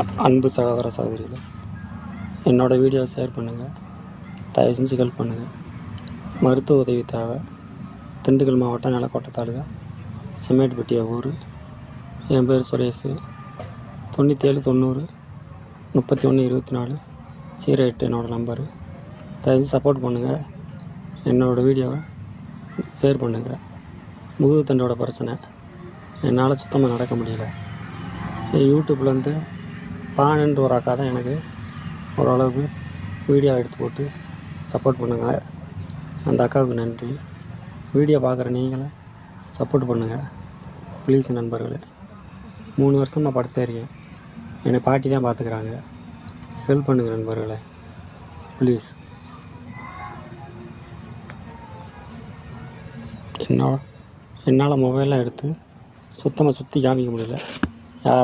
அன்பு சகோதர சகோதரிகளே என்னோடய வீடியோவை ஷேர் பண்ணுங்கள் தயவு செஞ்சு ஹெல்ப் பண்ணுங்கள் மருத்துவ உதவி தேவை. திண்டுக்கல் மாவட்டம் நிலக்கோட்டை தாலுகா ஊர். என் பேர் சுரேஷ். தொண்ணூற்றி ஏழு தொண்ணூறு முப்பத்தி ஒன்று இருபத்தி நாலு ஜீரோ எட்டு என்னோடய நம்பரு தயவு சப்போர்ட் பண்ணுங்கள் என்னோடய வீடியோவை ஷேர் பண்ணுங்கள் முதுகு தண்டோட பிரச்சனை. என்னால் சுத்தமாக நடக்க முடியல. யூடியூப்லேருந்து பானுன்ற ஒரு அக்கா தான் எனக்கு. ஓரளவுக்கு வீடியோ எடுத்து போட்டு சப்போர்ட் பண்ணுங்கள் அந்த அக்காவுக்கு நன்றி. வீடியோ பார்க்குற நீங்களும் சப்போர்ட் பண்ணுங்கள் ப்ளீஸ் நண்பர்களே. மூணு வருஷமாக படுத்தே இருக்கேன். என்னை பாட்டி தான் பார்த்துக்கிறாங்க. ஹெல்ப் பண்ணுங்கள் நண்பர்களே. ப்ளீஸ் என்ன என்னால் மொபைல்லாம் எடுத்து சுத்தமாக சுற்றி காமிக்க முடியல. யாரா